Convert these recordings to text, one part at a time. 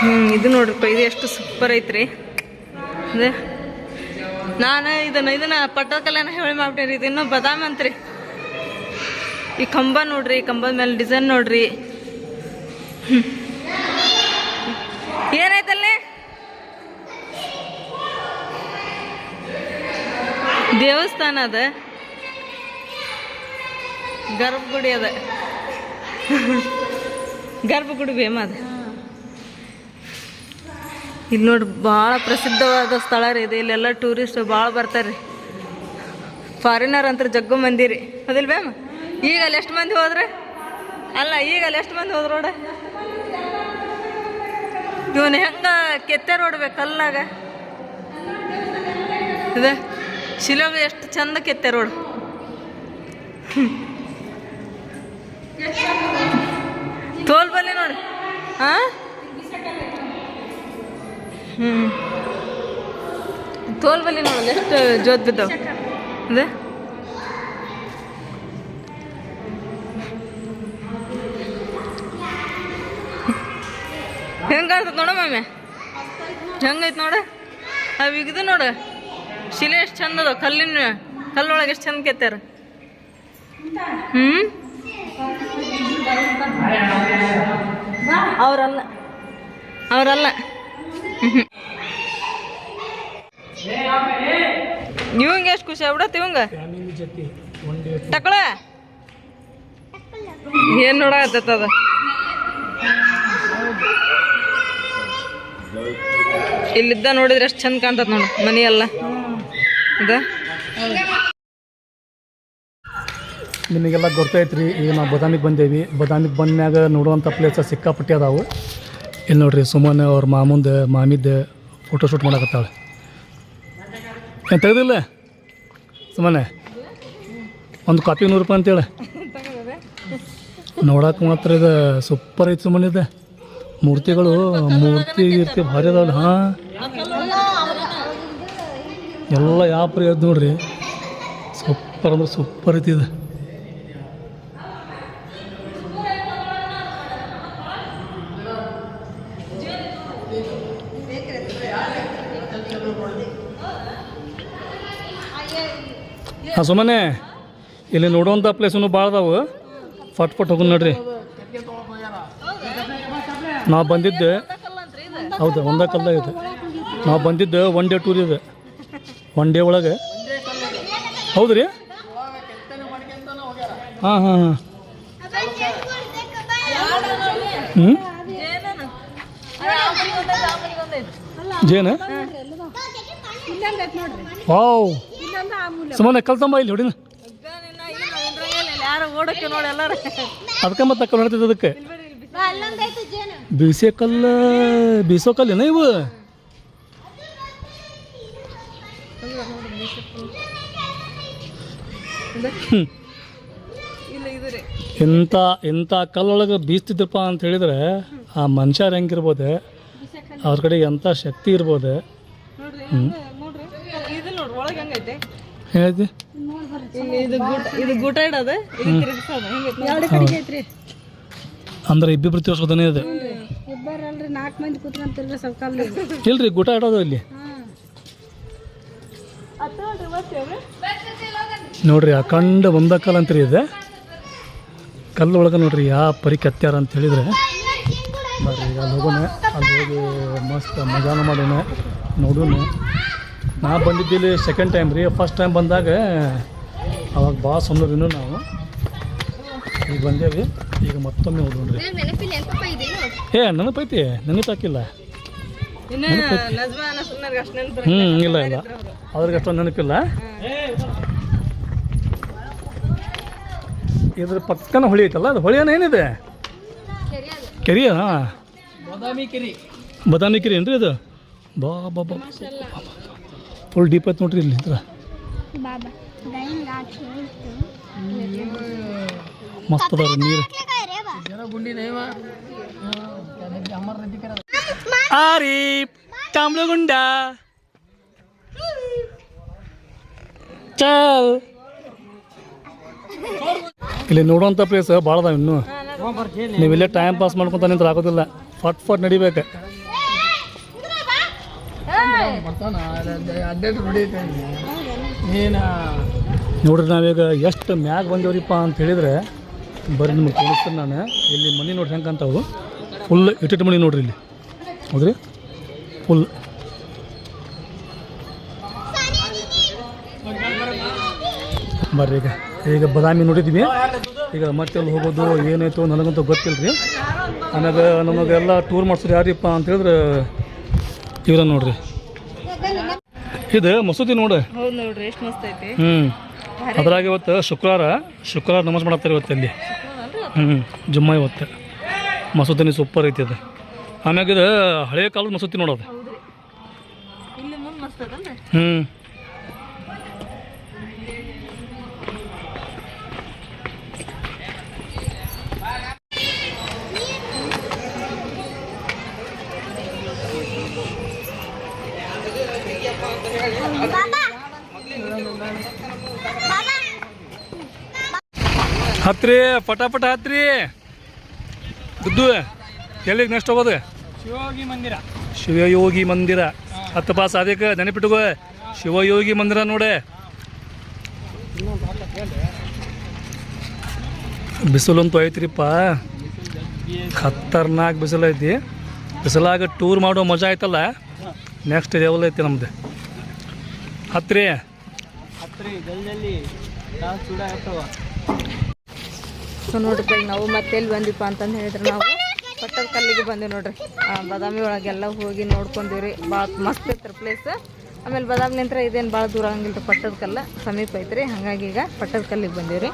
ಹ್ಞೂ ಇದು ನೋಡ್ರಪ್ಪ, ಇದು ಎಷ್ಟು ಸೂಪರ್ ಐತ್ರಿ. ಅದೇ. ನಾನು ಇದನ್ನ ಇದನ್ನ ಪಟ್ಟಕಲೆನ ಹೇಳಿ ಮಾಡ್ಬಿಟ್ಟೇರಿ ಇದು ಇನ್ನೂ ಬದಾಮಿ ಅಂತ್ರಿ. ಈ ಕಂಬ ನೋಡ್ರಿ ಕಂಬದ ಮೇಲೆ ಡಿಸೈನ್ ನೋಡ್ರಿ. ಹ್ಮ್. ಏನಾಯ್ತಲ್ಲಿ ದೇವಸ್ಥಾನ ಅದ. ಗರ್ಭಗುಡಿ ಅದ. ಗರ್ಭಗುಡಿ ಭೇಮ ಅದ. ಇಲ್ಲಿ ನೋಡಿ ಭಾಳ ಪ್ರಸಿದ್ಧವಾದ ಸ್ಥಳ ರೀ ಇದು. ಇಲ್ಲೆಲ್ಲ ಟೂರಿಸ್ಟ್ ಭಾಳ ಬರ್ತಾರೆ ರೀ. ಫಾರಿನರ್ ಅಂತ ಜಗ್ಗು ಮಂದಿ ರೀ. ಅದಿಲ್ ಈಗ ಅಲ್ಲಿ ಎಷ್ಟು ಮಂದಿ ಹೋದ್ರೆ? ಅಲ್ಲ ಈಗ ಅಲ್ಲಿ ಎಷ್ಟು ಮಂದಿ ಹೋದ್ರೋಡ ನೋಡ. ಹೆಂಗೆ ಕೆತ್ತೆ ರೋಡ್ಬೇಕು ಕಲ್ಲಾಗ ಇದೆ. ಶಿಲೋಗ ಎಷ್ಟು ಚಂದ ಕೆತ್ತೆ ರೋಡ್ ತೋಲ್ ಬಲ್ಲಿ ನೋಡಿ ಹಾ ಹ್ಞೂ ತೋಲ್ ಬಲ್ಲಿ ನೋಡಲ್ಲ ಎಷ್ಟು ಜೋತ್ ಬಿದ್ದಾವ ಅದೇ? ಹೆಂಗೆ ಕಾಣ್ತದ ನೋಡ ಮಾಮೆ? ಹೆಂಗೈತೆ ನೋಡ? ಅವು ಇದು ನೋಡು. ಶಿಲೆ ಎಷ್ಟು ಚಂದ ಅದ ಕಲ್ಲಿನ ಕಲ್ಲೊಳಗೆ ಎಷ್ಟು ಚಂದ ಕೆತ್ತಾರ ಹ್ಞೂ ಅವರಲ್ಲ ಅವರಲ್ಲ. ಇವಂಗ ಎಷ್ಟು ಖುಷಿ ಆಗ್ಬಿಡತ್ ಇವಂಗ? ತಕೊಳ ಏನ್ ನೋಡತ್ತದ ಇಲ್ಲಿದ್ದ ನೋಡಿದ್ರೆ ಎಷ್ಟು ಚಂದ ಕಾಣ್ತದ ನೋಡು ಮನಿ ಎಲ್ಲ ಇದ. ನಿಮಗೆಲ್ಲ ಗೊತ್ತೈತ್ರಿ, ಈಗ ನಾವು ಬದಾಮಿಗೆ ಬಂದೇವಿ. ಬದಾಮಿಗೆ ಬಂದ್ಮ್ಯಾಗ ನೋಡುವಂಥ ಪ್ಲೇಸ ಸಿಕ್ಕಾಪಟ್ಟೆ ಅದಾವು. ಇಲ್ಲಿ ನೋಡ್ರಿ ಸುಮನ್ ಅವ್ರ ಮಾಮಂದು ಮಾಮಿದ್ದು ಫೋಟೋ ಶೂಟ್ ಮಾಡಕತ್ತಾಳೆ. ಏನು ತೆಗ್ದಿಲ್ಲ? ಸುಮ್ಮನೆ ಒಂದು ಕಾಪಿ ನೂರು ರೂಪಾಯಿ ಅಂತೇಳಿ. ನೋಡಕ್ಕೆ ಮಾತ್ರ ಇದು ಸೂಪರ್ ಐತಿ ಸುಮ್ಮನೆ ಇದೆ. ಮೂರ್ತಿಗಳು ಮೂರ್ತಿ ಇರ್ತಿ ಭಾರಿ ಅದಾವಲ್ಲ ಹಾಂ. ಎಲ್ಲ ಯಾವ ಪರಿ ನೋಡ್ರಿ. ಸೂಪರ್ ಅಂದ್ರೆ ಸೂಪರ್ ಐತಿ ಇದು. ಹಾಂ ಸುಮ್ಮನೆ ಇಲ್ಲಿ ನೋಡುವಂಥ ಪ್ಲೇಸನ್ನು ಭಾಳ ಅದಾವು. ಫಟ್ ಫಟ್ ಹೋಗೋಣ ನೋಡ್ರಿ. ನಾವು ಬಂದಿದ್ದೆ. ಹೌದು ಒಂದೇ ಕಲ್ದಾಗ ಇದೆ. ನಾವು ಬಂದಿದ್ದು ಒನ್ ಡೇ ಟೂರ್ ಇದೆ. ಒನ್ ಡೇ ಒಳಗೆ. ಹೌದು ರೀ ಹಾಂ ಹಾಂ ಹಾಂ. ಹ್ಞೂ ಜೇನು? ವಾವ್. ಸುಮ್ಮನೆ ಕಲ್ತಂಬ ಇಲ್ಲಿ ಹೊಡಿನ? ಯಾರು ಓಡಕ್ಕೆ ನೋಡಿ ಎಲ್ಲಾರ. ಅದಕ್ಕೆ ಮತ್ತೆ ಕಲ್ಲು ಹೊಡಿತದ ಅದಕ್ಕೆ. ಬೀಸೆ ಕಲ್ಲು ಬೀಸೋ ಕಲ್ಲೇನ ಇವು? ಇಂಥ ಇಂಥ ಕಲ್ಲೊಳಗೆ ಬೀಸ್ತಿದ್ರಪ್ಪ ಅಂತ ಹೇಳಿದ್ರೆ ಆ ಮನುಷ್ಯರು ಹೆಂಗಿರ್ಬೋದು? ಅವ್ರ ಕಡೆ ಎಂಥ ಶಕ್ತಿ ಇರ್ಬೋದು? ಇದು ಹೇಳಿ ಇಲ್ಲಿ ಇದು ಗೂಟ ಇದು ಗೂಟ ಇಡೋದು? ಇದು ತಿರುಗಿಸೋದು? ಹೆಂಗೈತೆ ಅಂದ್ರೆ ಇಬ್ಬಿಬ್ರು ತೋರ್ಸೋದನೇ ಇದೆ. ಇಬ್ಬರಲ್ರಿ ನಾಲ್ಕು ಮಂದಿ ಕೂತ್ಕೊಂಡ್ ತಿರ್ಗ ಸೌಕಲ್ ಇಲ್ರಿ ಗುಟ ಇಡೋದು ಇಲ್ಲಿ. ನೋಡ್ರಿ ಅಖಂಡ ಒಂದ ಕಲ್ ಅಂತ್ರಿ ಇದೆ. ಕಲ್ಲು ಒಳಗ ನೋಡ್ರಿ ಯಾವ ಪರಿ ಕತ್ಯಾರ ಅಂತ ಹೇಳಿದ್ರೆ. ಬರ್ರಿ ಈಗ ಅಲ್ಲಿ ಹೋಗೋಣ. ಅಲ್ಲಿ ಹೋಗಿ ಮಸ್ತ್ ಮಜಾನ ಮಾಡೋಣ ನೋಡೋಣ. ನಾ ಬಂದಿದ್ದಿಲ್ಲಿ ಸೆಕೆಂಡ್ ಟೈಮ್ ರೀ. ಫಸ್ಟ್ ಟೈಮ್ ಬಂದಾಗ ಅವಾಗ ಭಾಳ ಸುಮ್ಮನಿನ್ನು ನಾವು. ಈಗ ಬಂದೇವಿ. ಈಗ ಮತ್ತೊಮ್ಮೆ ಹೋದ್ರಿ ಏ ನೆನಪೈತಿ ನೆನಪಾಕಿಲ್ಲ. ಹ್ಞೂ ಇಲ್ಲ ಇಲ್ಲ. ಅವ್ರಿಗೆ ಅಷ್ಟೊಂದು ನೆನಪಿಲ್ಲ. ಇದ್ರ ಪಕ್ಕನ ಹೊಳಿ ಐತಲ್ಲ ಅದು ಹೊಳಿಯನ ಏನಿದೆ? ಕೆರಿ ಹಾಂ ಬದಾಮಿ ಕೆರಿ. ಬದಾಮಿ ಕೆರಿ ಏನ್ರಿ ಅದು? ಬಾ ಬಾ ಬಾ. ಫುಲ್ ಡೀಪ್ ಐತೆ ನೋಡ್ರಿ ಇಲ್ಲಿ ಹತ್ರ ಮಸ್ತ್ ಅದ ನೀರು. ಆರಿ ತಾಮ್ಲಗುಂಡ ಚಲ್. ಇಲ್ಲಿ ನೋಡುವಂಥ ಪ್ಲೇಸ್ ಭಾಳ ಅದಾವ ಇನ್ನು. ನೀವು ಇಲ್ಲೇ ಟೈಮ್ ಪಾಸ್ ಮಾಡ್ಕೊತ ನಿಂತ್ರೆ ಆಗೋದಿಲ್ಲ. ಫಟ್ ಫಟ್ ನಡಿಬೇಕು. ನೋಡ್ರಿ ನಾವೀಗ ಎಷ್ಟು ಮ್ಯಾಗ ಬಂದೇವ್ರಿಪ್ಪ ಅಂತ ಹೇಳಿದ್ರೆ, ಬರ್ರಿ ನಿಮ್ಗೆ ತೋರಿಸ್ತೀನಿ ನಾನು. ಇಲ್ಲಿ ಮನೆ ನೋಡ್ರಿ ಹೆಂಗೆ ಅಂತಾವು ಫುಲ್ ಇಟ್ಟಿಟ್ಟು ಮನೆ ನೋಡ್ರಿ ಇಲ್ಲಿ. ಹೌದ್ರಿ? ಫುಲ್ ಬರ್ರಿ ಈಗ. ಈಗ ಬದಾಮಿ ನೋಡಿದ್ದೀವಿ ಈಗ ಮತ್ತೆ ಅಲ್ಲಿ ಹೋಗೋದು, ಏನಾಯ್ತು ನನಗಂತೂ ಗೊತ್ತಿಲ್ಲ ರೀ ನನಗೆ ನಮಗೆಲ್ಲ ಟೂರ್ ಮಾಡ್ಸೋರು ಯಾರಿಪ್ಪ ಅಂತ ಹೇಳಿದ್ರೆ ಇವ್ರ ನೋಡ್ರಿ. ಇದು ಮಸೂತಿ ನೋಡು. ಹೌದು ನೋಡ್ರಿ ಎಷ್ಟು ಮಸ್ತ್ ಐತಿ. ಹ್ಞೂ ಅದ್ರಾಗ ಇವತ್ತು ಶುಕ್ರವಾರ ಶುಕ್ರವಾರ ನಮಸ್ ಮಾಡತ್ತಾರೆ ಇವತ್ತು ಅಲ್ಲಿ. ಹ್ಞೂ ಜುಮ್ಮ ಇವತ್ತು. ಮಸೂತಿನಿ ಸೂಪರ್ ಐತಿ ಅದು. ಆಮ್ಯಾಗ ಇದು ಹಳೆ ಕಾಲದ ಮಸೂತಿ ನೋಡೋದು ಹ್ಮ್. ಹ್ಞೂ ಹತ್ರಿ ಪಟಾಪಟ ಹತ್ರಿ. ದುಡ್ಡು ಎಲ್ಲಿಗೆ ನೆಕ್ಸ್ಟ್ ಹೋಗೋದು? ಶಿವಯೋಗಿ ಮಂದಿರ. ಶಿವಯೋಗಿ ಮಂದಿರ. ಹತ್ತು ಪಾಸ್ ಅದಕ್ಕೆ ನೆನಪಿಟ್ಟುಕೋ ಶಿವಯೋಗಿ ಮಂದಿರ ನೋಡೆ. ಬಿಸಿಲಂತೂ ಐತ್ರಿಪ್ಪ. ಖತರ್ನಾಕ್ ಬಿಸಿಲು ಐತಿ. ಬಿಸಿಲಾಗ ಟೂರ್ ಮಾಡೋ ಮಜಾ ಐತಲ್ಲ? ನೆಕ್ಸ್ಟ್ ಲೆವೆಲ್ ಐತಿ ನಮ್ದು. ಹತ್ರಿ. ಸೊ ನೋಡ್ರಿ ಈಗ ನಾವು ಮತ್ತೆ ಎಲ್ಲಿ ಬಂದಿಪ್ಪ ಅಂತಂದು ಹೇಳಿದ್ರೆ ನಾವು ಪಟ್ಟದ ಕಲ್ಲಿಗೆ ಬಂದೀವಿ ನೋಡ್ರಿ. ಬಾದಾಮಿ ಒಳಗೆಲ್ಲ ಹೋಗಿ ನೋಡ್ಕೊಂಡಿವ್ರಿ. ಭಾಳ ಮಸ್ತ್ ಐತ್ರಿ ಪ್ಲೇಸ್ ಆಮೇಲೆ ಬಾದಾಮಿ ನಂತರ ಇದೇನು ಭಾಳ ದೂರ ಆಗಂಗಿಲ್ಲ ಪಟ್ಟದ ಕಲ್ಲ ಸಮೀಪ ಐತ್ರಿ. ಹಾಗಾಗಿ ಈಗ ಪಟ್ಟದ ಕಲ್ಲಿಗೆ ಬಂದೀವಿ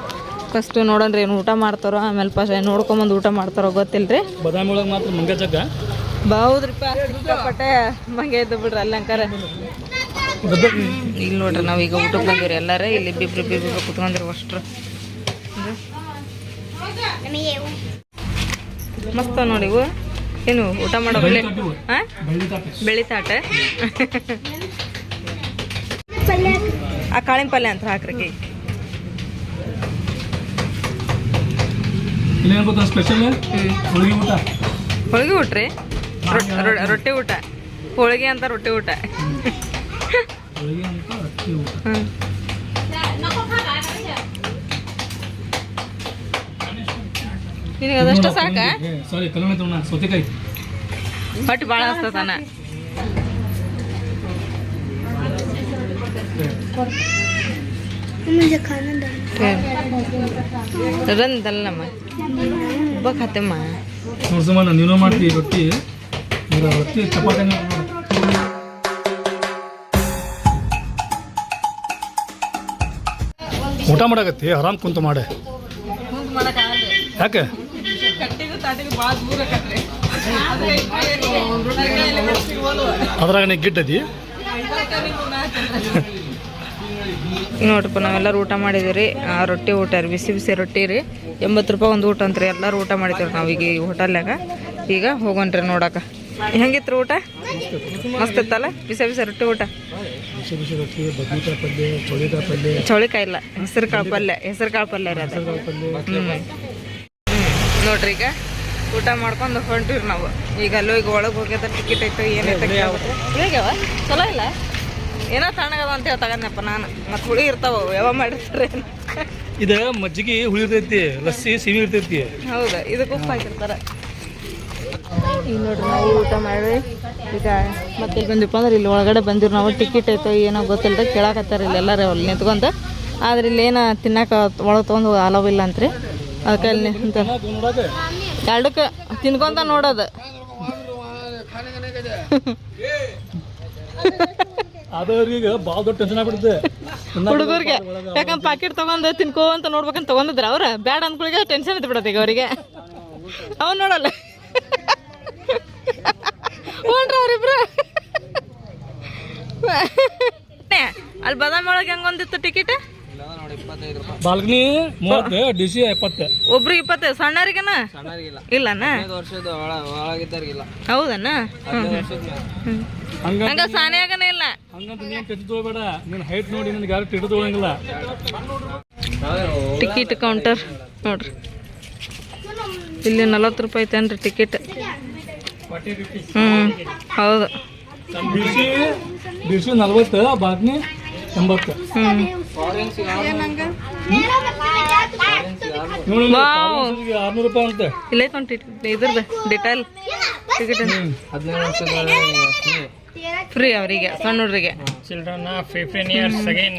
ಫಸ್ಟ್ ನೋಡೋಣ್ರಿ ಏನು ಊಟ ಮಾಡ್ತಾರೋ ಆಮೇಲೆ ಫಸ್ಟ್ ನೋಡ್ಕೊಂಬಂದು ಊಟ ಮಾಡ್ತಾರೋ ಗೊತ್ತಿಲ್ಲ ರೀ ಬಾದಾಮಿ ಒಳಗೆ ಮಾತ್ರ ಮಂಗ ಜಗ್ಗ ಹೌದ್ರಿಪ್ಪ. ಪಟ್ಟೆ ಮಂಗೆ ಇದ್ದು ಬಿಡ್ರಿ ಅಲ್ಲಂಕಾರ ಇಲ್ಲಿ ನೋಡ್ರಿ ನಾವು ಈಗ ಊಟಕ್ಕೆ ಬಂದಿವ್ರಿ ಎಲ್ಲರೇ. ಇಲ್ಲಿ ಬಿಬ್ರು ಬಿಬ್ರು ಕುತ್ಕೊಂಡ್ರಿ ಅಷ್ಟ್ರು. ಮಸ್ತ್ ನೋಡಿ ಇವು. ಏನು ಊಟ ಮಾಡೋ ಬೆಳಿತಾಟ ಬೆಳ್ಳಿ ಆ? ಕಾಳಿನ ಪಲ್ಯ ಅಂತ ಹಾಕ್ರಿ. ಹೋಳಿಗೆ ಊಟ್ರಿ ಹೋಳಿಗೆ ಊಟ ರೀ. ರೊಟ್ಟಿ ಊಟ. ಹೋಳಿಗೆ ಅಂತ ರೊಟ್ಟಿ ಊಟ. ಹ್ಮ್ ಊಟ. ಹ್ಞೂ ಅದಷ್ಟು ಸಾರಿ ತೋಣ ಸೌತೆಕಾಯಿ. ಭಾಳ ಹಸ್ತದನ ನೀನು ಮಾಡ್ತೀವಿ ರೊಟ್ಟಿ. ರೊಟ್ಟಿ ಚಪಾತಿ ಊಟ ಮಾಡಾಕತ್ತಿ? ಆರಾಮ್ ಕುಂತು ಮಾಡೆ. ಯಾಕೆ? ಅದ್ರಾಗ ನೀ ನೋಡ್ರಪ್ಪ ನಾವೆಲ್ಲರೂ ಊಟ ಮಾಡಿದಿರಿ ಆ ರೊಟ್ಟಿ ಊಟ ರೀ ಬಿಸಿ ಬಿಸಿ ರೊಟ್ಟಿ ರೀ. ಎಂಬತ್ತು ರೂಪಾಯಿ ಒಂದು ಊಟ ಅಂತ್ರಿ ಎಲ್ಲರೂ ಊಟ ಮಾಡಿದ್ದೀವಿ ನಾವು ಈಗ ಈ ಹೋಟೆಲ್ನಾಗ ಈಗ ಹೋಗೋಣ್ರಿ ನೋಡಕ್ಕೆ ಹೆಂಗಿತ್ತು ಊಟ? ಮಸ್ತ್ ಇತ್ತಲ್ಲ? ಬಿಸಿ ಬಿಸಿ ರೊಟ್ಟಿ ಊಟ? ಚೌಳಿಕಾಯಿ ಇಲ್ಲ ಹೆಸರು ಕಾಳು ಪಲ್ಯ ಹೆಸರು ಕಾಳು ಪಲ್ಯ ರೀ. ನೋಡ್ರಿ ಈಗ. ಊಟ ಮಾಡ್ಕೊಂಡು ಹೊಂಟಿವ್ರಿ ನಾವು. ಈಗ ಅಲ್ಲೂ ಈಗ ಒಳಗೆ ಹೋಗ್ಯದ ಟಿಕೆಟ್ ಐತೆ ಏನೈತೆ ಹೇಗ್ಯಾವ ಚಲೋ ಇಲ್ಲ? ಏನೋ ತಣ್ಣಗದ ಅಂತ ಹೇಳಿ ತಗೊಂಡಪ್ಪ ನಾನು. ಮತ್ತೆ ಹುಳಿ ಇರ್ತಾವ ಯಾವ ಮಾಡಿರ್ತಾರೆ ಇದು ಮಜ್ಜಿಗೆ ಹುಳಿ ಇರ್ತೈತಿ ಲಸ್ಸಿ ಸಿಹಿ ಇರ್ತೈತಿ. ಹೌದಾ ಇದಕ್ಕೆ ಉಪ್ಪು ಹಾಕಿರ್ತಾರೆ. ಈಗ ನೋಡ್ರಿ ನಾವು ಊಟ ಮಾಡಿ ಈಗ ಮತ್ತೆ ಇಲ್ಲಿ ಬಂದಿಪ್ಪ ಅಂದ್ರೆ ಇಲ್ಲಿ ಒಳಗಡೆ ಬಂದಿರು ನಾವು. ಟಿಕೆಟ್ ಐತೋ ಏನೋ ಗೊತ್ತಿಲ್ಲದ ಕೇಳಾಕತ್ತಾರ ಇಲ್ಲಿ ಎಲ್ಲರೂ ಅಲ್ಲಿ ನಿಂತ್ಕೊಂತ. ಆದ್ರೆ ಇಲ್ಲಿ ಏನ ತಿನ್ನಕ ಒಳಗೆ ತೊಗೊಂಡು ಅಲವ್ ಇಲ್ಲ ಅಂತ್ರಿ. ಅದಕ್ಕೆ ಅಲ್ಲಿ ನಿಂತ ಎರಡಕ್ಕೆ ತಿನ್ಕೊಂತ ನೋಡೋದು. ಅದವ್ರಿಗೆ ಭಾಳ ದೊಡ್ಡ ಟೆನ್ಷನ್ ಆಗ್ಬಿಡುತ್ತೆ ಹುಡುಗರಿಗೆ. ಯಾಕಂದ್ರೆ ಪಾಕೆಟ್ ತಗೊಂಡು ತಿನ್ಕೋ ಅಂತ ನೋಡ್ಬೇಕಂತ ತಗೊಂಡಿದ್ರ ಅವ್ರ? ಬ್ಯಾಡ ಅಂದ್ಗಳಿಗೆ ಟೆನ್ಷನ್ ಇದ್ಬಿಡತ್ತೆ ಬಿಡತ್ತೆ ಈಗ ಅವರಿಗೆ. ಅವನ್ ನೋಡಲ್ಲ. ಹೊಂಟ್ರ ಅವ್ರಿಬ್ರು? ಅಲ್ಲಿ ಬಾದಾಮಿ ಒಳಗೆ ಹೆಂಗೊಂದಿತ್ತು ಟಿಕೆಟ್ ಬಾಲ್ಕನಿ ಮೂವತ್ತು ಡಿ ಸಿ ಇಪ್ಪತ್ತೈದು ಸಣ್ಣರಿಗೆನ ಸಣ್ಣರಿಗಿಲ್ಲ ಇಲ್ಲನ? ವರ್ಷದ ಒಳಗಿದ್ದಾರಿಗಿಲ್ಲ ಹೌದನ? ಹಂಗ ಹಂಗ ಸಾನ್ಯಾಗನ ಇಲ್ಲ. ಹಂಗಂತ ನೀನು ಟೆನ್ಷನ್ ತೊಗೊಬೇಡ ನೀನು ಹೈಟ್ ನೋಡಿ ನಿನ್ಗೆ ಯಾರು ಟಿಕೆಟ್ ಕೌಂಟರ್ ನೋಡ್ರಿ. ಇಲ್ಲಿ ನಲವತ್ತು ರೂಪಾಯಿ ಐತೇನ್ರಿ ಟಿಕೆಟ್ ಹ್ಞೂ ಹೌದು. ಬಿಸಿ ಬಿಸಿ ನಲ್ವತ್ತು ಬಾಗ್ನಿ ಎಂಬತ್ತು. ಆರ್ನೂರು ರೂಪಾಯಿ ಅಂತ. ಇಲ್ಲ ಇದ್ರದ್ದು ಡಿಟೈಲ್ ಟಿಕೆಟ್ ಫ್ರೀ ಅವರಿಗೆ ಸಣ್ಣ ಹುಡ್ರಿಗೆ ಚಿಲ್ಡ್ರನ್ ಫಿಫ್ಟೀನ್ ಇಯರ್ಸ್ ಅಗೇನ್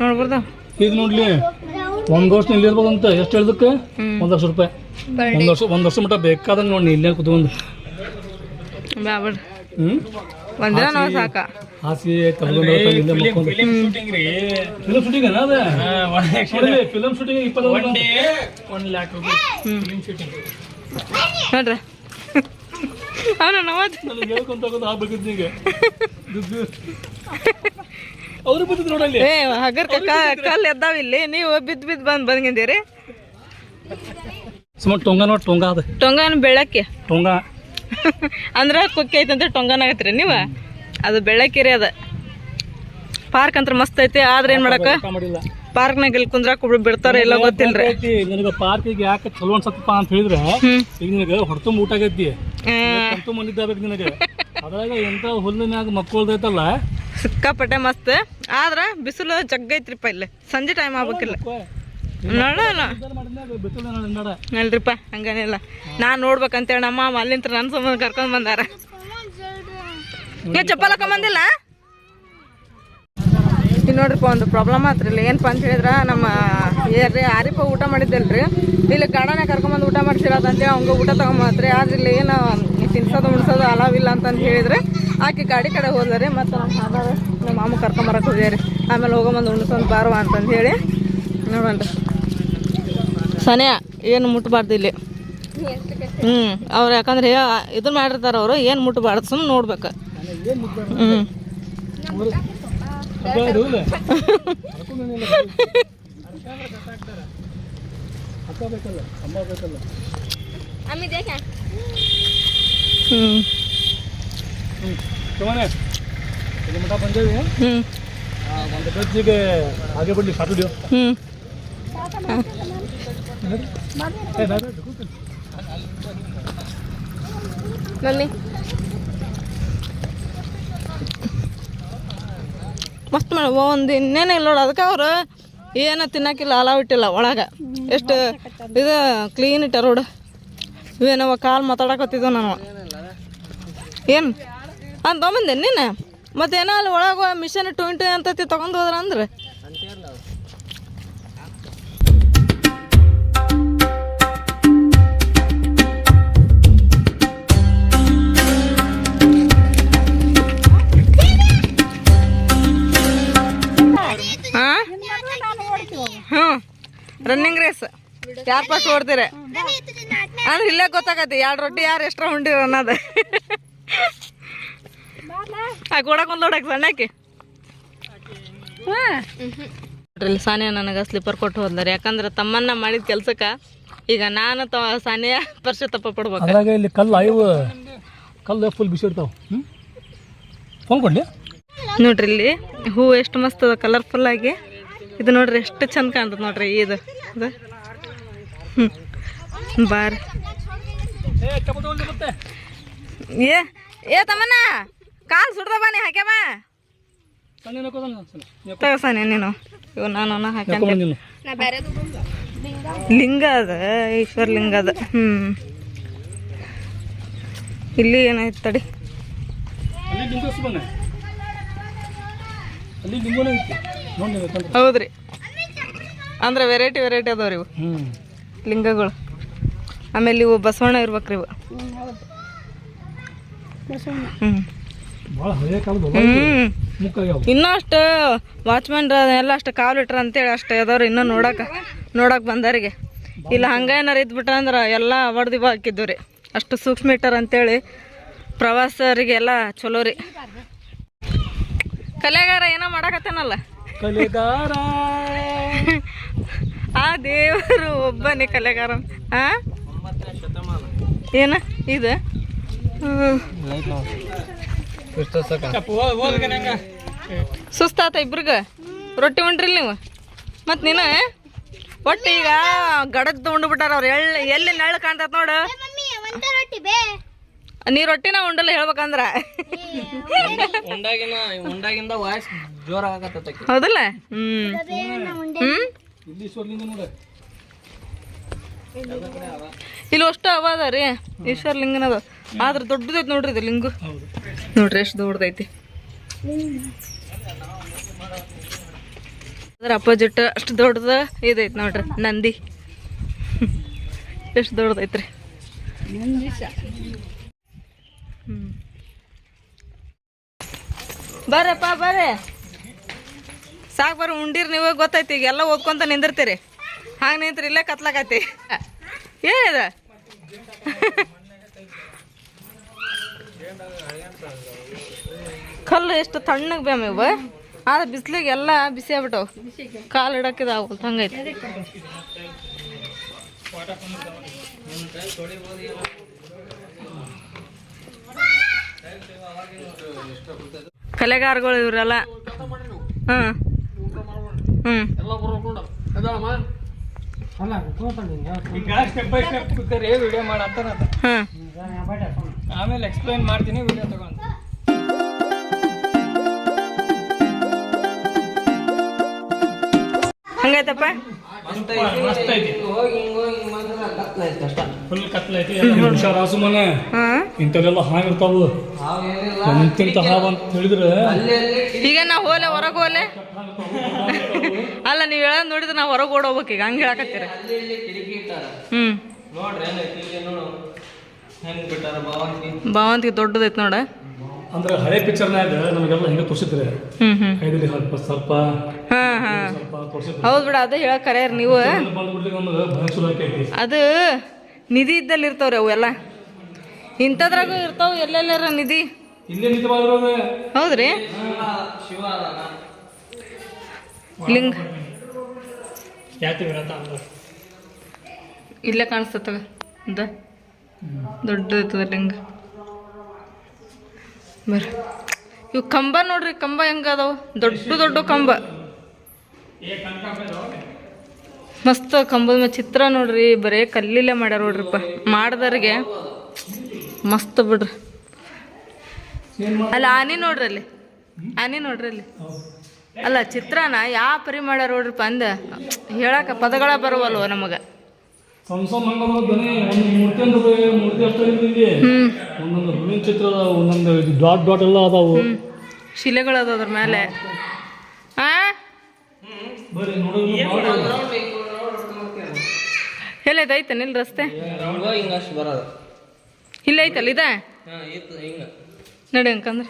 ನೋಡ್ಬೋದಾ ಇದು ನೋಡ್ಲಿ ಒಂದ್ ವರ್ಷ ಇಲ್ಲಿ ಇರ್ಬೋದಂತ ಎಷ್ಟು ಹೇಳ್ದಕ್ಕೆ? ಒಂದ್ ಲಕ್ಷ ರೂಪಾಯಿ. ಒಂದ್ ವರ್ಷ ಒಂದ್ ವರ್ಷ ಮಟ್ಟ ಬೇಕಾದಂಗೆ ನೋಡಿ ಇಲ್ಲೇ ಕುತ್ಕೊಂಡು. ಹ್ಮ್? ಒಂದಿನ ನಾವು ಸಾಕ. ಫಿಲಮ್ ಶೂಟಿಂಗ್ ಫಿಲಮ್ ಶೂಟಿಂಗ್ ಇಪ್ಪತ್ತು ಲ್ಯಾಕ್ ಶೂಟಿಂಗ್ ನೋಡ್ರಿ. ಅವನು ನವತ್ ನನಗೆ ಹೇಳ್ಕೊಂತ ಹೋಗೋದು ಆಗ್ಬೇಕಿತ್ತು ಈಗ ದುಡ್ಡು. ಅವ್ರು ಬಂದಿದ್ದು ನೋಡಲ್ಲಿ ಏ ಹಗರ್ ಕಲ್ ಎದ್ದಾವ ಇಲ್ಲಿ. ನೀವು ಬಿದ್ದು ಬಿದ್ದು ಬಂದು ಬಂದ್ಗಿದ್ದೀರಿ ಸುಮಾರು ಟೊಂಗ ನೋಡಿ ಟೊಂಗ ಅದ. ಟೊಂಗ ಬೆಳಕ್ಕೆ. ಟೊಂಗ. ಅಂದ್ರೆ ಕುಕ್ಕಿ ಐತಂತ ಟೊಂಗನಾಗತ್ರಿ ನೀವ? ಅದು ಬೆಳ್ಳಕೆರೆ ಅದ. ಪಾರ್ಕ್ ಅಂತ ಮಸ್ತ್ ಐತಿ ಆದ್ರೆ ಏನ್ ಮಾಡಕ ಪಾರ್ಕ್ನಾಗ ಇಲ್ಲಿ ಕುಂದ್ರಾಕ್ ಒಬ್ರು ಬಿಡ್ತಾರ ಇಲ್ಲ ಗೊತ್ತಿಲ್ರಿ. ನನಗ ಪಾರ್ಕಿಗೆ ಯಾಕೆ ಚಲೋ ಅನ್ಸತ್ತಪ್ಪ ಅಂತ ಹೇಳಿದ್ರೆ ಈಗ ನಿನಗೆ ಹೊರತು ಊಟ ಆಗೈತಿ. ಆ, ಕಂತು ಮಂದಿದ್ದಾಗಬೇಕು ನಿನಗೆ. ಅದ್ರಾಗ ಎಂತ ಹುಲ್ಲಿನಾಗ ಮಕ್ಕಳ್ದೈತಲ್ಲ ಸಿಕ್ಕಾಪಟ್ಟೆ ಮಸ್ತ್. ಆದ್ರ ಬಿಸಿಲು ಜಗ್ಗೈತ್ರಿಪ್ಪ ಇಲ್ಲಿ. ಸಂಜೆ ಟೈಮ್ ಆಗ್ಬೇಕಿಲ್ಲ. ನೋಡೋಣ. ಹಂಗನಿಲ್ಲ ನೋಡ ನೋಡ್ಬೇಕಂತ ನಾನ್ ನೋಡ್ಬೇಕಂತೇಳಿ ನಮ್ಮ ಮಾಮ ಅಲ್ಲಿಂತ್ರ ನನ್ನ ಸಂಬಂಧ ಕರ್ಕೊಂಡ್ ಬಂದಾರ. ಚಪ್ಪಲ್ ಹಾಕೊಂಬಂದಿಲ್ಲ ಇಲ್ಲಿ ನೋಡ್ರಿಪ್ಪ, ಒಂದು ಪ್ರಾಬ್ಲಮ್ ಆತ್ರಿ ಇಲ್ಲ. ಏನಪ್ಪ ಅಂತ ಹೇಳಿದ್ರ, ನಮ್ಮ ಏರ್ರಿ ಆರಿಪ್ಪ ಊಟ ಮಾಡಿದ್ದಲ್ರಿ. ಇಲ್ಲಿ ಗಾರ್ಡನ್ ಕರ್ಕೊಂಬಂದು ಊಟ ಮಾಡ್ಸಿರೋದು ಅಂತೇಳಿ ಅವಂಗ ಊಟ ತಗೊಂಬತ್ರಿ ಆದ್ರೆ ಇಲ್ಲಿ ಏನು ತಿನ್ಸೋದು ಉಣ್ಸೋದು ಅಲಾವಿಲ್ಲ ಅಂತಂದು ಹೇಳಿದ್ರೆ. ಆಕೆ ಗಾಡಿ ಕಡೆ ಹೋದ್ರಿ ಮತ್ತು ನಮ್ಮ ನಮ್ಮ ಮಾಮ ಕರ್ಕೊಂಬರಕ್ಕೆ ಹೋದ್ಯಾರಿ ಆಮೇಲೆ ಹೋಗೊಂಬಂದು ಉಣ್ಸೊಂದು ಬಾರುವ ಅಂತಂದು ಹೇಳಿ. ನೋಡೋಣ್ರಿ ಸನ್ಯಾ ಏನು ಮುಟ್ಬಾರ್ದು ಇಲ್ಲಿ? ಹ್ಞೂ ಅವ್ರು ಯಾಕಂದ್ರೆ ಇದನ್ನ ಮಾಡಿರ್ತಾರೆ ಅವರು ಏನು ಮುಟ್ಟಬಾರ್ದು ಸುಮ್ಮನೆ ನೋಡ್ಬೇಕು ಹ್ಞೂ ಹ್ಞೂ ಒಂದು ಗಜ್ಜಿಗೆ ಹಾಗೆ ಬಿಡ್ಲಿ ಹ್ಞೂ ಮಮ್ಮಿ ಮಸ್ತ್ ಮಾಡ ಒಂದು ಇನ್ನೇನು ಇಲ್ಲ ನೋಡು, ಅದಕ್ಕೆ ಅವರು ಏನು ತಿನ್ನೋಕ್ಕಿಲ್ಲ ಅಲಾವ್ ಇಟ್ಟಿಲ್ಲ ಒಳಗೆ. ಎಷ್ಟು ಇದು ಕ್ಲೀನ್ ಇಟ್ಟ ರೋಡ್. ಇವೇನವ ಕಾಲು ಮಾತಾಡಕತ್ತಿದ್ವು ನಾನು ಏನು? ಅಂತ ತೊಗೊಂಬಂದೆ ನೀನು ಮತ್ತೇನೋ ಅಲ್ಲಿ ಒಳಗೆ ಮಿಷನ್ ಟ್ವೆಂಟಿ ಅಂತತಿ, ತೊಗೊಂಡು ಹೋದ್ರೆ ಅಂದ್ರೆ? ರನ್ನಿಂಗ್ ರೇಸ್ ಯಾರು ಫಸ್ಟ್ ಓಡ್ತೀರ? ಅಂದ್ರೆ ಇಲ್ಲೇ ಗೊತ್ತಾಗತ್ತೆ ಎರಡು ರೊಟ್ಟಿ ಯಾರು ಎಷ್ಟ್ರ ಉಂಡಿರ ಅನ್ನೋದು ಆ ಕೊಡಕ್ಕೆ ಒಂದು ನೋಡಕ್ಕೆ ಸಣ್ಣಕ್ಕೆ ನೋಡ್ರಿ ಸಾನಿಯಾ ನನಗೆ ಸ್ಲಿಪ್ಪರ್ ಕೊಟ್ಟು ಹೋದ್ಲಾರ ಯಾಕಂದ್ರೆ ತಮ್ಮನ್ನ ಮಾಡಿದ ಕೆಲ್ಸಕ್ಕೆ ಈಗ ನಾನು ತ ಸಾನಿಯಾ ತಪ್ಪ ಪಡ್ಬೇಕು. ಅದ್ರಾಗ ಇಲ್ಲಿ ಕಲ್ಲು ಅಯ್ಯವು ಕಲ್ಲು ಫುಲ್ ಬಿಸಿ ಇರ್ತಾವ ಫೋನ್ ಕೊಡ್ಲಿ? ನೋಡ್ರಿ ಇಲ್ಲಿ ಹೂ ಎಷ್ಟು ಮಸ್ತ್ ಅದ ಕಲರ್ಫುಲ್ ಆಗಿ. ಇದು ನೋಡ್ರಿ ಎಷ್ಟು ಚಂದ ಕಾಣ್ತದ ನೋಡ್ರಿ ಇದು. ಇದು. ಹ್ಞೂ ಬಾರಿ. ಏ ಏ ತಮ್ಮನ ಕಾಲು ಸುಡ್ದ ಬನ್ನಿ ಹಾಕ್ಯಾವ ತಗಸಾನೆ ನೀನು ಇವ್ ನಾನು. ಹಾಕ್ಯಾನ ಲಿಂಗ ಅದ ಈಶ್ವರ ಲಿಂಗ ಅದ. ಹ್ಞೂ ಇಲ್ಲಿ ಏನಾಯ್ತು ತಡಿ. ಅಲ್ಲಿ ಹೌದ್ರಿ. ಅಂದ್ರೆ ವೆರೈಟಿ ವೆರೈಟಿ ಅದಾವ್ರಿ ಇವು. ಲಿಂಗಗಳು. ಆಮೇಲೆ ಇವು ಬಸವಣ್ಣ ಇರ್ಬೇಕ್ರಿ ಇವು. ಇನ್ನೂ ಅಷ್ಟು ವಾಚ್ಮನ್ ಎಲ್ಲ ಅಷ್ಟು ಕಾಲು ಇಟ್ರ ಅಂತೇಳಿ ಅಷ್ಟು ಅದಾವ್ರಿ ಇನ್ನೂ ನೋಡಕ್ಕೆ ನೋಡಕ್ಕೆ ಬಂದವರಿಗೆ ಇಲ್ಲ ಹಂಗೆ ಏನಾರು ಇದ್ಬಿಟ್ರ ಅಂದ್ರೆ ಎಲ್ಲ ಹೊಡೆದು ಹಾಕಿದ್ದು ರೀ. ಅಷ್ಟು ಸೂಕ್ಷ್ಮ ಇಟ್ಟಾರ ಅಂತೇಳಿ ಪ್ರವಾಸರಿಗೆಲ್ಲ ಚಲೋ ರೀ. ಕಲೆಗಾರ ಏನೋ ಮಾಡಕತ್ತಾನಲ್ಲ? ಕಲೆಗಾರ. ಆ ದೇವರು ಒಬ್ಬನೇ ಕಲೆಗಾರ. ಆ? ಏನ? ಇದು. ಸುಸ್ತಾತ ಇಬ್ರಿಗ? ರೊಟ್ಟಿ ಉಂಡ್ರಿ ನೀವು? ಮತ್ ನೀನು ಒಟ್ಟು ಈಗ ಗಡದ್ ಉಂಡು ಬಿಟ್ಟಾರ ಅವ್ರು. ಎಳ್ಳು ಎಲ್ಲಿ ನೆಳ್ಳು ಕಾಣ್ತೈತೆ ನೋಡು. ನೀ ರೊಟ್ಟಿನ ಉಂಡಲ್ಲ ಹೇಳ್ಬೇಕಂದ್ರ? ಉಂಡಾಗಿನ ಉಂಡಾಗಿಂದ ವಾಯ್ಸ್ ಜೋರ ಆಗತ್ತೈತಿ ಹೌದಲ್ಲ? ಹ್ಮ್. ಇಲ್ಲಿ ಅಷ್ಟು ಅವ ಅದ ರೀ ಈಶ್ವರ ಲಿಂಗನ ಅದ ಆದ್ರೆ ದೊಡ್ಡದೈತಿ ನೋಡ್ರಿ ಇದು ಲಿಂಗು. ನೋಡ್ರಿ ಎಷ್ಟು ದೊಡ್ಡದೈತಿ. ಅದ್ರ ಅಪೋಸಿಟ್ ಅಷ್ಟು ದೊಡ್ಡದ ಇದೈತಿ ನೋಡ್ರಿ ನಂದಿ. ಎಷ್ಟು ದೊಡ್ಡದೈತ್ರಿ. ಬರ್ರಪ್ಪ, ಬರ್ರಿ. ಸಾಕು ಬರ್ರಿ, ಉಂಡಿರ್ ನೀವು ಗೊತ್ತೈತಿ ಈಗ ಎಲ್ಲ ಓದ್ಕೊಂತ ನಿಂದಿರ್ತೀರಿ. ಹಾಗೆ ನಿಂತ್ರಿ ಇಲ್ಲೇ ಕತ್ಲಾಕೈತಿ ಏನಿದ? ಕಲ್ಲು ಎಷ್ಟು ತಣ್ಣಗೆ ಬ್ಯಾಮ ಇವ. ಆದ್ರೆ ಬಿಸಿಲಿಗೆ ಎಲ್ಲ ಬಿಸಿ ಆಗ್ಬಿಟ್ಟವು. ಕಾಲು ಇಡಕ್ಕಿದ ಆಗಲ್ಲ ಹಂಗೈತಿ. ಕಲೆಗಾರಗಳು ಇವರೆಲ್ಲ. ಹ್ಮ್. ಹ್ಮ್. ಸ್ಟೆಪ್ ಬೈ ಸ್ಟೆಪ್ ಕೂತಾರೆ ವಿಡಿಯೋ ಮಾಡತ್ತಾರ ಆಮೇಲೆ ಎಕ್ಸ್ಪ್ಲೈನ್ ಮಾಡ್ತೀನಿ ವಿಡಿಯೋ ತಗೊಂಡು. ಐತಿ. ಹೋಗಿ ಹಿಂಗ್ ಅಷ್ಟ. ಫುಲ್ ಹುಷಾರ ಸುಮ್ಮನೆ ಇಂಥವೆಲ್ಲ ಎಂತಿಂತ ಹಾವು ಅಂತ ಹೇಳಿದ್ರೆ ಈಗ ನಾ ಹೋಲೆ ಹೊರಗೆ ಹೋಲೆ? ಅಲ್ಲ ನೀವು ಹೇಳ ನೋಡಿದ್ರೆ ನಾವು ಹೊರಗೆ ಓಡೋಗ್ಬೇಕು ಈಗ ಹಂಗೆ ಹೇಳಕತ್ತೀರ. ಹ್ಮ್. ನೋಡ್ರಿ ನೋಡು. ಹೆಂಗ್ ಬಿಟ್ಟಾರ ಭಾವಂತಿ? ಭಾವಂತಿಗೆ ದೊಡ್ಡದೈತೆ ನೋಡ. ಅಂದ್ರೆ ಹಳೆ ಪಿಕ್ಚರ್ನಾಗ ನಮಗೆಲ್ಲ ಹಿಂಗೆ ತೋರಿಸಿದ್ರೆ? ಐದಲ್ಲಿ ಸ್ವಲ್ಪ ಸ್ವಲ್ಪ ಹೌದು ಬಿಡ ಅದು ಹೇಳಕ್ ಕರೆಯರ್ ನೀವು. ಅದು ನಿಧಿ ಇದ್ದಲ್ಲಿ ಇರ್ತಾವ್ರಿ ಅವೆಲ್ಲ ಇಂಥದ್ರಾಗೂ ಇರ್ತಾವ ಎಲ್ಲೆಲ್ಲಾರ ನಿಧಿ? ಹೌದ್ರಿ? ಲಿಂಗ. ಇಲ್ಲೇ ಕಾಣಿಸ್ತದ ದೊಡ್ಡ ದೊಡ್ಡದೈತದ ಲಿಂಗ. ಬರ್ರಿ. ಇವು ಕಂಬ ನೋಡ್ರಿ, ಕಂಬ ಹೆಂಗ ಅದಾವ ದೊಡ್ಡ ದೊಡ್ಡ ಕಂಬ. ಮಸ್ತ್ ಕಂಬದ ಮೇಲೆ ಚಿತ್ರ ನೋಡ್ರಿ, ಬರೇ ಕಲ್ಲಿಲ್ಲೇ ಮಾಡ್ಯಾರ ನೋಡ್ರಿಪ್ಪ. ಮಾಡ್ದವ್ರಿಗೆ ಮಸ್ತ್ ಬಿಡ್ರಿ. ಅಲ್ಲ, ಆನಿ ನೋಡ್ರಿ ಅಲ್ಲಿ. ಆನಿ ನೋಡ್ರಿ ಅಲ್ಲಿ. ಅಲ್ಲ, ಚಿತ್ರನ ಯಾವ ಪರಿ ಮಾಡ್ಯಾರ ನೋಡ್ರಿಪ್ಪ ಅಂದ. ಹೇಳಕ ಪದಗಳ ಬರುವಲ್ವ ನಮಗೆ. ಸಣ್ಣ ಸಣ್ಣ ಹಂಗದ ದನಿ ಒಂದು ಮೂರ್ತಿ ಅಂದ್ರೆ ಮೂರ್ತಿ ಅಷ್ಟೇ ಇಲ್ಲಿ. ಒಂದೊಂದು ಹೂವಿನ ಚಿತ್ರ ಅದಾವ ಒಂದೊಂದು ಡಾಟ್ ಡಾಟ್ ಎಲ್ಲ ಅದಾವು. ಶಿಲೆಗಳು ಅದಾವ ಅದ್ರ ಮೇಲೆ. ಎಲ್ಲೈತೆ ಐತೆ ನಿಲ್ ರಸ್ತೆ. ಇಲ್ಲ ಐತಲ್ಲ ಇದೆ? ಹಾ ಇತ್ತು ಹಿಂಗ. ನಡಿ ಅಂಕಂದ್ರೆ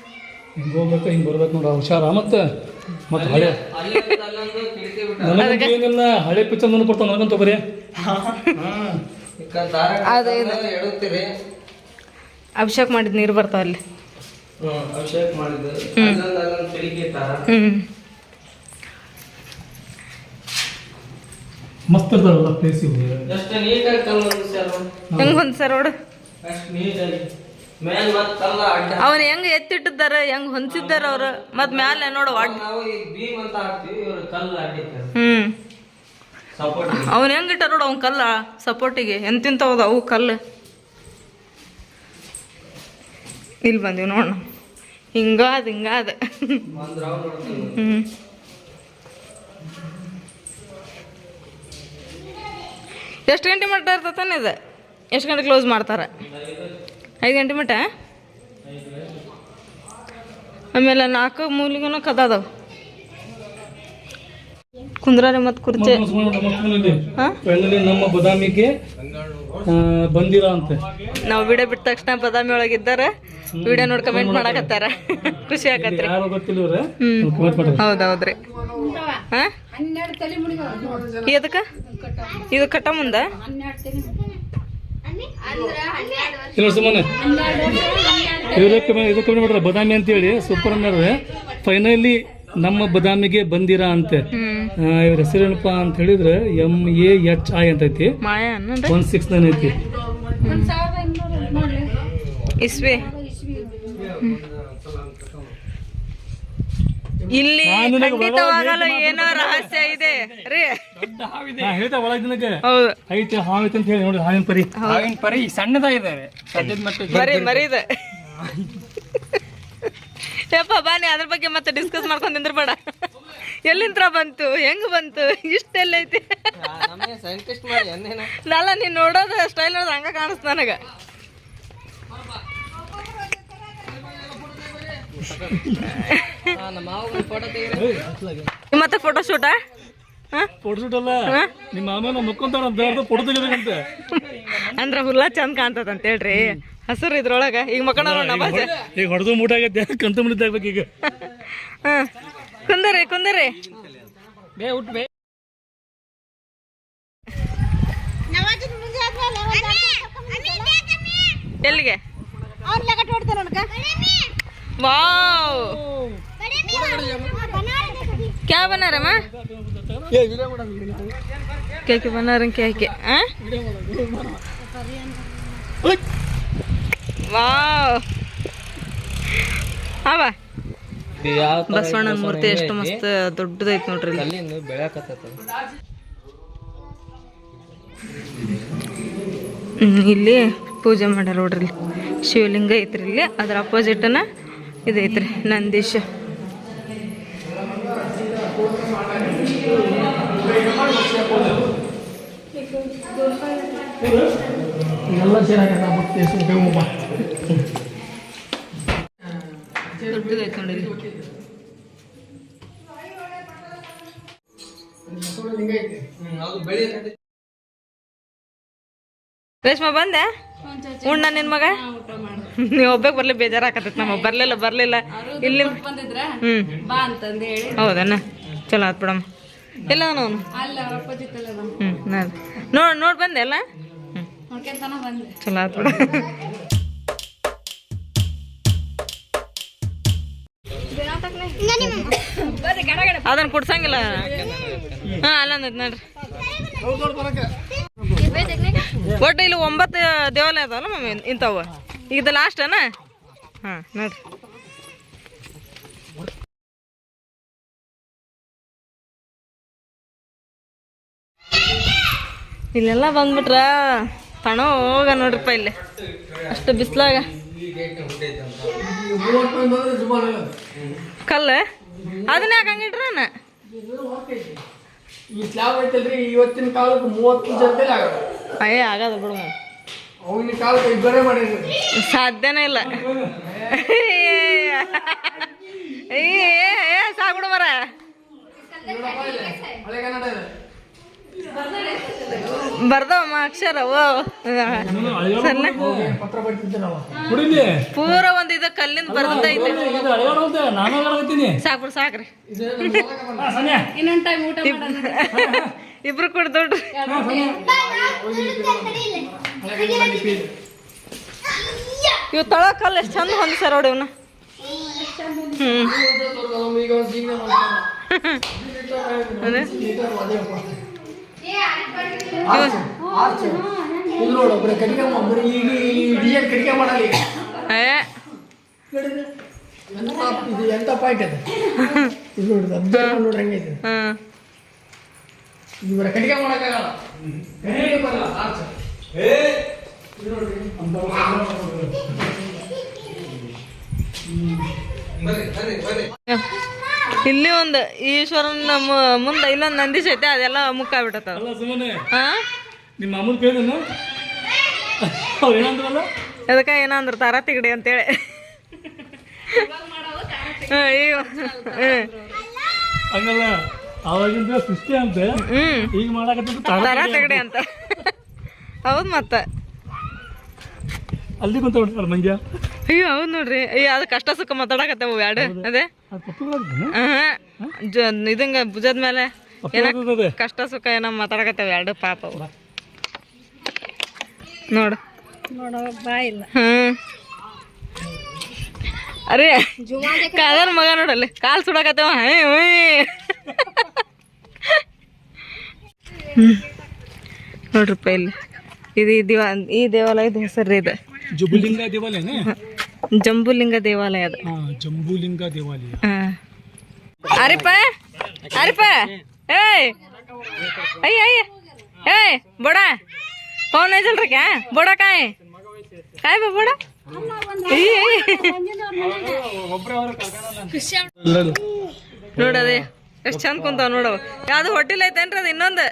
ಹಿಂಗೆ ಹೋಗ್ಬೇಕು ಹಿಂಗೆ ಬರ್ಬೇಕು ನೋಡ ಹುಷಾರ. ಮತ್ತೆ ಮತ್ತೆ ಹಳೆ ನನಗಂತೂ ಏನಿಲ್ಲ ಹಳೆ ಪಿಕ್ಚರ್ ನನಗೆ ಕೊಡ್ತಾವ ನನಗಂತೂ ಬರೀ. ಅಭಿಷೇಕ್ ಮಾಡಿದ ನೀರು ಬರ್ತಾವ ಅಲ್ಲಿ. ಅಭಿಷೇಕ್ ಮಾಡಿದ್ದು. ಮಸ್ತ್ ಇರ್ತಾವಲ್ಲ ಪ್ಲೇಸ್ ಹೆಂಗ್. ಬಂದ್ ನೋಡು. ಅಷ್ಟು ನೀಟಾಗಿ. ಅವನ್ ಹೆಂಗ್ ಎತ್ತಿಟ್ಟಿದ್ದಾರ ಹೆಂಗ್ ಹೊಂದಿಸಿದ್ದಾರ ಅವ್ರು? ಮತ್ ಮ್ಯಾಲೆ ನೋಡು ಹ್ಮ್. ಅವನ್ ಹೆಂಗ್ ಇಟ್ಟಾರ ನೋಡು ಅವ್ನ ಕಲ್ಲ ಸಪೋರ್ಟಿಗೆ ಎಂತಿಂತವದ ಅವು ಕಲ್ಲು. ಇಲ್ಲಿ ಬಂದೀವಿ ನೋಡ ಹಿಂಗಾದ ಹಿಂಗಾದ. ಹ್ಮ್. ಎಷ್ಟು ಗಂಟೆ ಮಟ್ಟ ಇರ್ತತಾನೆ ಇದು? ಎಷ್ಟು ಗಂಟೆ ಕ್ಲೋಸ್ ಮಾಡ್ತಾರೆ? ಐದು ಗಂಟೆ ಮಟ್ಟ ಆಮೇಲೆ ನಾಲ್ಕು ಮೂಲಿಗೂ ಕದಾದವು. ಕುಂದ್ರಾರೆ ಮತ್ತು ಕುರ್ಚಿ. ನಮ್ಮ ಬದಾಮಿಗೆ ಆ, ಬಂದಿರ ಅಂತೆ. ನಾವು ವಿಡಿಯೋ ಬಿಟ್ಟ ತಕ್ಷಣ ಬದಾಮಿ ಒಳಗಿದ್ದಾರ. ವಿಡಿಯೋ ನೋಡಿ ಕಮೆಂಟ್ ಮಾಡಕತ್ತಾರ. ಖುಷಿ ಆಗತ್ರಿ. ಹೌದೌದ್ರಿ. ಹಾ? ಎದಕ್ಕೆ? ಇದು ಕಟ್ಟ ಮುಂದ? ಇಲ್ಲ ಸುಮ್ಮನೆ ಇವರೇ ಇದಕ್ಕೆ ಇದು ಕಮೆಂಟ್ ಮಾಡ್ತಾರೆ. ಬದಾಮಿ ಅಂತೇಳಿ ಸೂಪರ್ ಅಂದ್ರೆ ಫೈನಲಿ ನಮ್ಮ ಬದಾಮಿಗೆ ಬಂದಿರಾ ಅಂತೆ. ಇವ್ರ ಹೆಸರೇನಪ್ಪ ಅಂತ ಹೇಳಿದ್ರೆ ಎಂ ಎ ಎಚ್ ಐ ಅಂತ ಐತಿ ಅನ್ನೋದು? ಒನ್ ಸಿಕ್ಸ್ ನೈನ್ ಐತಿ. ಇಸ್ವಿ. ಇಲ್ಲಿ ಖಂಡಿತವಾಗಲೂ ಏನೋ ರಹಸ್ಯ ಇದೆ. ರೀ. ಹೌದು. ಐತೆ ಹಾವೈತೆ ಅಂತ ಹೇಳಿ ನೋಡಿ ಹಾವಿನ ಪರಿ. ಹಾವಿನ ಪರಿ ಸಣ್ಣದಾಗಿದ್ದಾರೆ. ಸದ್ಯದ ಮಟ್ಟಿಗೆ ಮರಿ ಮರಿದ. ಯಪ್ಪ ಬಾನಿ ಅದ್ರ ಬಗ್ಗೆ ಮತ್ತೆ ಡಿಸ್ಕಸ್ ಮಾಡ್ಕೊಂಡು ನಿಂದ್ರ ಬೇಡ ಎಲ್ಲಿಂತ್ರ ಬಂತು ಹೆಂಗ್ ಬಂತು ಇಷ್ಟೆಲ್ಲ ಐತಿ. ಸೈಂಟಿಸ್ಟ್ ಮಾಡಿ ಅನ್ನೇನ ನಲ್ಲ ನೀನ್ ನೋಡೋದು ಸ್ಟೈಲ್ ನೋಡೋದು ಹಂಗ ಕಾಣಿಸ್ತ ನನಗ ನಮ್ಮ ಮಾವ ಫೋಟೋ ತೆಗಿರಿ ಮತ್ತೆ ಫೋಟೋ ಶೂಟಾ ಫೋಟೋ ಶೂಟ್ ಅಲ್ಲ. ನಿಮ್ಮ ಮಾಮನ ಮುಕ್ಕೊಂತಾರ ಅಂತ ಫೋಟೋ ತೆಗಿಬೇಕಂತೆ. ಅಂದ್ರ ಹುಲ್ಲ ಚಂದ ಕಾಣ್ತದ ಅಂತ ಹೇಳ್ರಿ. ಹಸಿರು ಇದ್ರೊಳಗ. ಈಗ ಮಕ್ಕಳ ಈಗ ಹೊಡೆದು ಮೂಟ ಆಗೈತೆ ಕಂತು ಮುಡಿದ ಆಗ್ಬೇಕು ಈಗ. ಕುಂದರಿ ಕುಂದರಿ ಬೇ ಉಟ್ ಬೇ. ಎಲ್ಲಿಗೆ? ವಾವ್ क्या बना रहे माँ क्या क्या बना रहे हैं, क्या क्या हाँ? ವಾವ್ ಹಾ ಬಾ ಯಾವ ಬಸವಣ್ಣನ ಮೂರ್ತಿ ಎಷ್ಟು ಮಸ್ತ್ ದೊಡ್ಡದೈತಿ ನೋಡ್ರಿ ಇಲ್ಲಿ. ಅಲ್ಲಿಂದ ಬೆಳಕತ್ತ ಹ್ಮ್, ಇಲ್ಲಿ ಪೂಜೆ ಮಾಡ್ಯಾರ ನೋಡ್ರಿ ಇಲ್ಲಿ ಶಿವಲಿಂಗ ಐತ್ರಿ ಇಲ್ಲಿ ಅದ್ರ ಅಪೋಸಿಟ್ನ ಇದೈತ್ರಿ ನಂದೀಶ ದೊಡ್ಡದೈತಿ ಇಲ್ಲಿ. ರೇಷ್ಮಾ ಬಂದೆ ಉಣ್ಣ ನಿನ್ ಮಗ? ನೀವ್ ಒಬ್ಬ ಬರ್ಲಿ ಬೇಜಾರಾಕತ್ತೈತಿ ನಮ್ಮ ಬರ್ಲಿಲ್ಲ ಬರ್ಲಿಲ್ಲ. ಇಲ್ಲಿ ಬಂದಿದ್ರ? ಹ್ಮ್. ಹೌದಣ್ಣ ಚಲೋ ಆತ್ ಬಿಡಮ್ಮ. ಇಲ್ಲ ಅವನು ಹ್ಮ್ ನೋಡ್ ನೋಡ್ ನೋಡ್ ಬಂದೆ ಅಲ್ಲ ಚಲೋ ಆತ್ ಬಿಡ. ಅದನ್ನ ಕುಡ್ಸಂಗಿಲ್ಲ. ಹಾ ಅಲ್ಲ ಅಂದೈತ್ ನೋಡ್ರಿ. ಒಟ್ಟು ಇಲ್ಲಿ ಒಂಬತ್ತು ದೇವಾಲಯ ಅದಾವಲ್ಲ ಮಮ್ಮಿ, ಇಂಥವು. ಇದು ಲಾಸ್ಟ್ ಅನ? ಹಾ, ನೋಡ್ರಿ. ಇಲ್ಲೆಲ್ಲ ಬಂದ್ಬಿಟ್ರ? ತಣ ಹೋಗ ನೋಡ್ರಿಪ್ಪ ಇಲ್ಲಿ. ಅಷ್ಟು ಬಿಸ್ಲಾಗ. ಕಲ್ಲ? ಅದನ್ನ ಯಾಕೆ ಹಂಗಿಟ್ರ ಈ ಸ್ಲಾಬ್ ಐತಲ್ರಿ ಇವತ್ತಿನ ಕಾಲಕ್ಕೆ ಮೂವತ್ತು ಜೊತೆ ಆಗಲ್ಲ. ಅಯ್ಯ ಆಗದ ಬಿಡು ಅವನ ಕಾಲಕ್ಕೆ ಇಬ್ಬರೇ ಮಾಡಿದ್ರು. ಸಾಧ್ಯನೇ ಇಲ್ಲ. ಏ ಏ ಸಾಗ್ಬಿಡು ಮರ ಹಳೆ ಕನ್ನಡ ಇದೆ. ಬರ್ದವಮ್ಮ ಅಕ್ಷರ ಸಣ್ಣ. ಪೂರ ಒಂದ್ ಇದು ಕಲ್ಲಿಂದ ಬರ್ದೈತೆ ಸಾಕ್ಬಿಡು ಸಾಕ್ರಿ. ಹಾ, ಸನ್ಯಾ. ಟೈಮ್ ಊಟ ಮಾಡೋಣ. ಇಬ್ರು ಕೂಡ ದೊಡ್ಡ ಇವ್ ತಳ ಕಲ್ಲು ಎಷ್ಟು ಚಂದ ಹೊಂದಿಸ್ಯಾರ ನೋಡಿ ಇವನ್ನ ಹ್ಮ್. ಏ ಎಂತ ಇದು ಎಂತ ಪಾಯಿಂಟ್ ಅದು ಇದು ನೋಡಿದ ಅಬ್ಸರ್ವ್ ನೋಡ್ರಿ ಹೆಂಗೈತೆ ಹ್ಮ್ ಇವರ ಕಡಿಗೆ ಮಾಡಕ್ಕಾಗಲ್ಲ ಕಡಿಗೆ ಬರಲ್ಲ ಆರ್ಚ್ ಇಲ್ಲಿ ಒಂದು ಈಶ್ವರನ ನಮ್ಮ ಮುಂದೆ ಇಲ್ಲೊಂದು ನಂದೀಶ್ ಐತೆ ಅದೆಲ್ಲ ಸುಮ್ಮನೆ ಹಾ ನಿಮ್ಮ ಅಮ್ಮನ ಅವ್ರು ಏನಂದ್ರಲ್ಲ ಅದಕ್ಕೆ ಏನಂದ್ರು ತಾರ ತಿಗಡಿ ಅಂತೇಳಿ. ಹಂಗಲ್ಲ ಅವಾಗಿಂದ ಸೃಷ್ಟಿ ಅಂತ ಈಗ ಮಾಡಾಕತ್ತಿದ್ದು ತಾರ ತಿಗಡಿ ಅಂತ. ಹೌದು ಮತ್ತ. ಅಲ್ಲಿ ಕುಂತ ಮಂಗ್ಯ? ಅಯ್ಯೋ ಹೌದ್ ನೋಡ್ರಿ. ಅಯ್ಯ ಅದು ಕಷ್ಟ ಸುಖ ಮಾತಾಡಕತ್ತೆ ಎರಡು. ಅದೇ? ಇದಂಗ ಭುಜದ ಮೇಲೆ ಏನ ಕಷ್ಟ ಸುಖ ಏನ ಮಾತಾಡಕತ್ತವ ಎರಡು ಪಾಪ ಅವು. ನೋಡು. ನೋಡೋ ಬಾ ಇಲ್ಲ. ಹ್ಮ್. ಅರೇ ಕಾದರ್ ಮಗ ನೋಡಲ್ಲಿ. ಕಾಲ್ ಸುಡಕತ್ತವ ಹೈ ಹುಯ್. ಹ್ಮ್. ನೋಡ್ರಪ್ಪ ಇಲ್ಲಿ. ಇದು ಈ ದೇವಾಲಯ ಈ ದೇವಾಲಯದ ಹೆಸರು ಇದೆ. ಜಂಬುಲಿಂಗ ದೇವಾಲಯನೇ? ಜಂಬುಲಿಂಗ ದೇವಾಲಯ ಅದು. ಜಂಬುಲಿಂಗ ದೇವಾಲಯ. ಅರಿಪ ಅರಿಪ. ಏಯ್. ಅಯ್ಯ ಅಯ್ಯ. ಏಯ್ ಬೋಡ. ಐತಲ್ರಿ ಕ್ಯಾ ಬೋಡ ಕಾಯ್. ಕಾಯ್ ಬಾ ಬೋಡ. ನೋಡದೆ ಎಷ್ಟ್ ಚಂದ ಕುಂತಾವ್ ನೋಡವ ಯಾವ್ದು ಹೋಟೆಲ್ ಐತೇನ್ರಿ ಅದು ಇನ್ನೊಂದು?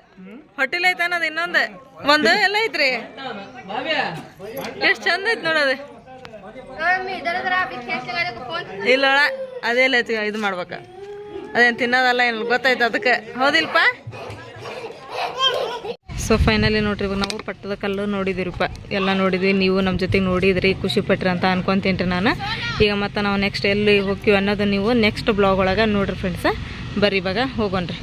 ಹೋಟೆಲ್ ಐತೇನ ಅದು ಇನ್ನೊಂದು. ಒಂದು ಎಲ್ಲ ಐತ್ರಿ. ಎಷ್ಟ್ ಚಂದ ಐತ್ ನೋಡದೆ ಇಲ್ಲ ಅದೇ ಐತಿ, ಇದು ಮಾಡ್ಬೇಕ. ಅದೇನು ತಿನ್ನೋದಲ್ಲ, ಏನು ಗೊತ್ತಾಯ್ತು ಅದಕ್ಕೆ. ಹೌದಿಲ್ಪ? ಸೊ ಫೈನಲಿ ನೋಡ್ರಿ, ಇವಾಗ ನಾವು ಪಟ್ಟದ ಕಲ್ಲು ನೋಡಿದಿರಿಪ್ಪ. ಎಲ್ಲ ನೋಡಿದ್ವಿ, ನೀವು ನಮ್ಮ ಜೊತೆಗೆ ನೋಡಿದ್ರಿ, ಖುಷಿ ಪಟ್ರಿ ಅಂತ ಅನ್ಕೊಂತೀನಿ ನಾನು. ಈಗ ಮತ್ತೆ ನಾವು ನೆಕ್ಸ್ಟ್ ಎಲ್ಲಿ ಹೋಗ್ತೀವಿ ಅನ್ನೋದು ನೀವು ನೆಕ್ಸ್ಟ್ ಬ್ಲಾಗ್ ಒಳಗೆ ನೋಡ್ರಿ ಫ್ರೆಂಡ್ಸ ಬರ್ರಿ ಇವಾಗ ಹೋಗೋಣ್ರಿ.